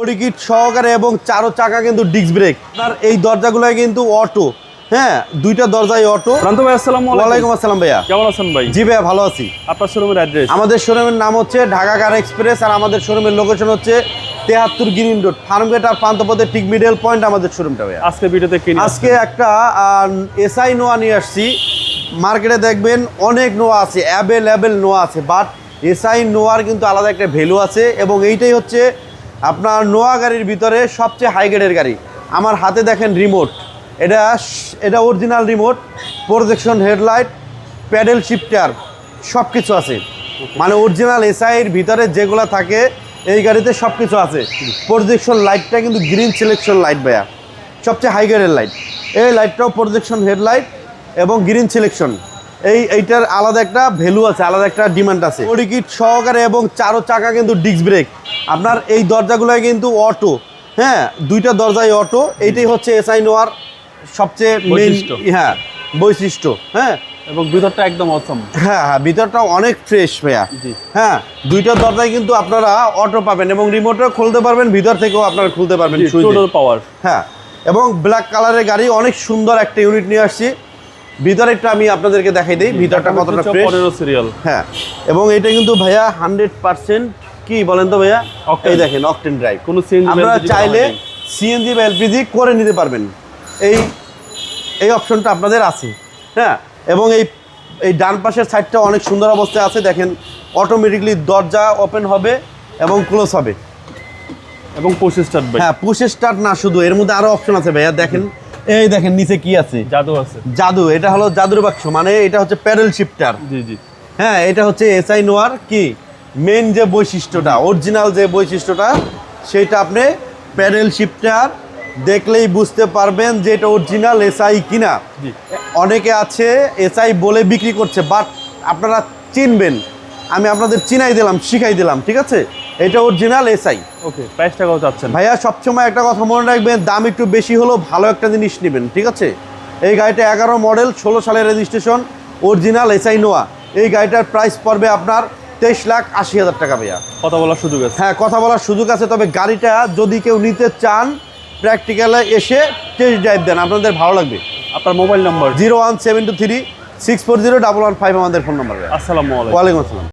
পরিকিট সহকারে এবং চারো চাকা কিন্তু ডিস্ক ব্রেক। আপনার এই দরজাগুলো কিন্তু অটো। হ্যাঁ দুইটা দরজাই অটো। প্রান্ত ভাই আসসালামু ওয়ালাইকুম আলাইকুম আসসালাম ভাইয়া। কেমন আছেন ভাই? জি ভাইয়া ভালো আছি। আপনার শোরুমের অ্যাড্রেস? আমাদের শোরুমের নাম হচ্ছে ঢাকা কার এক্সপ্রেস আর আমাদের শোরুমের লোকেশন হচ্ছে তেহাত্তর গ্রিন রোড ফার্মগেট আর পান্তপথের ঠিক মিডল পয়েন্ট আমাদের শোরুমটা ভাইয়া। আজকে ভিডিওতে কিনে আজকে একটা এসআই নোয়া নিয়ে আসছি। মার্কেটে দেখবেন অনেক নোয়া আছে অ্যাভেলেবেল নোয়া আছে বাট এসআই নোয়ার কিন্তু আলাদা একটা ভ্যালু আছে এবং এইটাই হচ্ছে আপনার নোয়া গাড়ির ভিতরে সবচেয়ে হাই গ্রেডের গাড়ি। আমার হাতে দেখেন রিমোট এটা এটা original remote projection headlight paddle shifter সব কিছু আছে। মানে অরিজিনাল এসআইয়ের ভিতরে যেগুলো থাকে, এই গাড়িতে সব কিছু আছে। প্রজেকশন লাইটটা কিন্তু গ্রিন সিলেকশন লাইট ভাইয়া। সবচেয়ে হাই গ্রেডের লাইট এই লাইটটাও প্রজেকশন হেডলাইট এবং গ্রিন সিলেকশন এই এইটার আলাদা একটা ভ্যালু আছে আলাদা একটা ডিমান্ড আছে। পরিকিট সহকারে এবং চারো চাকা কিন্তু ডিস্ক ব্রেক আপনার এই দরজাগুলো কিন্তু অটো হ্যাঁ দুইটা দরজাই অটো এইটাই হচ্ছে এসআই নোয়ার সবচেয়ে বৈশিষ্ট্য। হ্যাঁ বৈশিষ্ট্য। হ্যাঁ। এবং ভিতরটা একদম অসম হ্যাঁ হ্যাঁ ভিতরটা অনেক ফ্রেশ ভাইয়া। হ্যাঁ দুইটা দরজায় কিন্তু আপনারা অটো পাবেন এবং রিমোটও খুলতে পারবেন ভিতর থেকেও আপনারা খুলতে পারবেন। পাওয়ার হ্যাঁ এবং ব্ল্যাক কালারের গাড়ি অনেক সুন্দর একটা ইউনিট নিয়ে আসছি। ভিতরে একটু আমি আপনাদেরকে দেখাই দিই। ভিতরটা কতটা ফ্রেশ সিরিয়াল হ্যাঁ এবং এটা কিন্তু ভাইয়া হান্ড্রেড পার্সেন্ট কি বলেন তো ভাইয়া? এই দেখেন অকটেন ড্রাইভ কোনো LPG করা চাইলে সিএনজি বা এলপিজি করে নিতে পারবেন। এই এই অপশনটা আপনাদের আছে। হ্যাঁ এবং এই এই ডান পাশের সাইডটা অনেক সুন্দর অবস্থায় আছে। দেখেন অটোমেটিকলি দরজা ওপেন হবে এবং ক্লোজ হবে। এবং পঁচিশ স্টার্ট ভাই। হ্যাঁ পুশ স্টার্ট না শুধু এর মধ্যে আরও অপশন আছে ভাইয়া দেখেন। এই দেখেন নিচে কি আছে? জাদু আছে। জাদু এটা হলো জাদুর বাক্স মানে এটা হচ্ছে প্যাডেল শিফটার। জি জি। হ্যাঁ এটা হচ্ছে এসআই নোয়ার কি? মেন যে বৈশিষ্ট্যটা অরিজিনাল যে বৈশিষ্ট্যটা সেটা আপনি প্যাডেল শিফটার দেখলেই বুঝতে পারবেন যে এটা অরিজিনাল এসআই কিনা। অনেকে আছে এসআই বলে বিক্রি করছে বাট আপনারা চিনবেন। আমি আপনাদের চিনাই দিলাম শিখাই দিলাম ঠিক আছে? এটা অরিজিনাল এসআই ওকে প্রাইসটা কত চাচ্ছেন। ভাইয়া সবসময় একটা কথা মনে রাখবেন দাম একটু বেশি হলেও ভালো একটা জিনিস নেবেন ঠিক আছে? এই গাড়িটা এগারো মডেল ষোলো সালের রেজিস্ট্রেশন অরিজিনাল এসআই নোয়া এই গাড়িটার প্রাইস পড়বে আপনার তেইশ লাখ আশি হাজার টাকা ভাইয়া। কথা বলার সুযোগ আছে। হ্যাঁ কথা বলার সুযোগ আছে তবে গাড়িটা যদি কেউ নিতে চান প্র্যাকটিক্যালে এসে টেস্ট ড্রাইভ দেন আপনাদের ভালো লাগবে। আপনার mobile number zero one seven two three six four zero double one five আমাদের ফোন নাম্বার আসসালামু আলাইকুম। ওয়ালাইকুম আসসালাম।